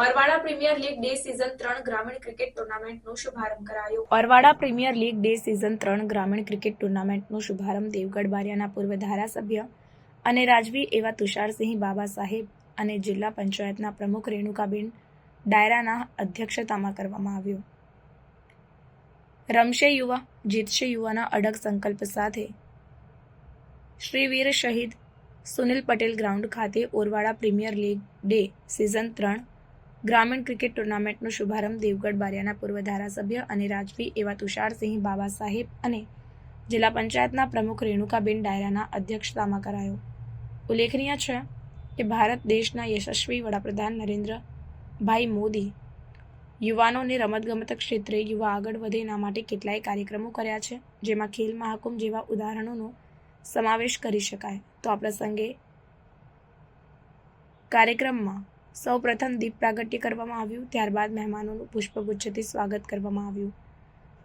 Orvada premier league day season ત્રણ ગ્રામીણ cricket ટુર્નામેન્ટનો શુભારંભ કરાયો. Orvada premier league day season ત્રણ ગ્રામીણ ક્રિકેટ ટુર્નામેન્ટનો શુભારંભ દેવગઢ બારિયાના પૂર્વ ધારાસભ્ય અને રાજવી એવા તુષારસિંહ બાબા સાહેબ અને જિલ્લા પંચાયતના પ્રમુખ રેણુકાબેન ડાયરાના અધ્યક્ષતામાં કરવામાં આવ્યો. રમશે યુવા, જીતશે યુવાના અડગ સંકલ્પ સાથે શ્રી વીર શહીદ સુનિલ પટેલ ગ્રાઉન્ડ ખાતે Orvada premier league day season ત્રણ ગ્રામીણ ક્રિકેટ ટુર્નામેન્ટનો શુભારંભ દેવગઢ બારિયાના પૂર્વ ધારાસભ્ય અને રાજવી એવા તુષારસિંહ બાબા સાહેબ અને જિલ્લા પંચાયતના પ્રમુખ રેણુકાબેન ડાયરાના અધ્યક્ષતામાં કરાયો. ઉલ્લેખનીય છે કે ભારત દેશના યશસ્વી વડાપ્રધાન નરેન્દ્રભાઈ મોદી યુવાનોને રમતગમત ક્ષેત્રે યુવા આગળ વધે એના માટે કેટલાય કાર્યક્રમો કર્યા છે, જેમાં ખેલ મહાકુંભ જેવા ઉદાહરણોનો સમાવેશ કરી શકાય. તો આ પ્રસંગે કાર્યક્રમમાં સૌ પ્રથમ દીપ પ્રાગટ્ય કરવામાં આવ્યું, ત્યારબાદ મહેમાનોનું પુષ્પગુચ્છથી સ્વાગત કરવામાં આવ્યું.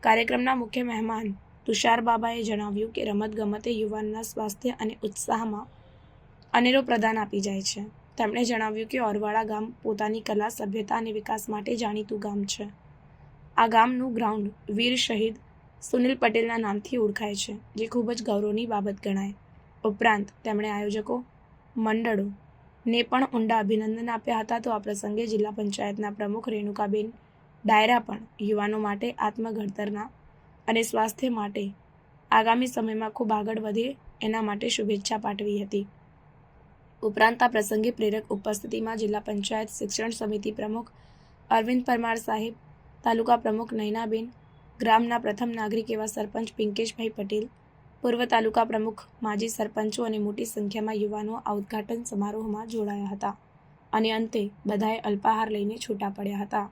કાર્યક્રમના મુખ્ય મહેમાન તુષાર બાબાએ જણાવ્યું કે રમતગમતે યુવાનના સ્વાસ્થ્ય અને ઉત્સાહમાં અનેરો પ્રદાન આપી જાય છે. તેમણે જણાવ્યું કે ઓરવાડા ગામ પોતાની કલા, સભ્યતા અને વિકાસ માટે જાણીતું ગામ છે. આ ગામનું ગ્રાઉન્ડ વીર શહીદ સુનિલ પટેલના નામથી ઓળખાય છે, જે ખૂબ જ ગૌરવની બાબત ગણાય. ઉપરાંત તેમણે આયોજકો, મંડળો ને પણ ઊંડા અભિનંદન આપ્યા હતા. તો આ પ્રસંગે જિલ્લા પંચાયતના પ્રમુખ રેણુકાબેન ડાયરા પણ યુવાનો માટે આત્મઘડતરના અને સ્વાસ્થ્ય માટે આગામી સમયમાં ખૂબ આગળ વધે એના માટે શુભેચ્છા પાઠવી હતી. ઉપરાંત આ પ્રસંગે પ્રેરક ઉપસ્થિતિમાં જિલ્લા પંચાયત શિક્ષણ સમિતિ પ્રમુખ અરવિંદ પરમાર સાહેબ, તાલુકા પ્રમુખ નયનાબેન, ગ્રામના પ્રથમ નાગરિક એવા સરપંચ પિંકેશભાઈ પટેલ પૂર્વ તાલુકા પ્રમુખ, માજી સરપંચો અને મોટી સંખ્યામાં યુવાનો આ ઉદ્ઘાટન સમારોહમાં જોડાયા હતા. અને અંતે બધાએ અલ્પાહાર લઈને છૂટા પડ્યા હતા.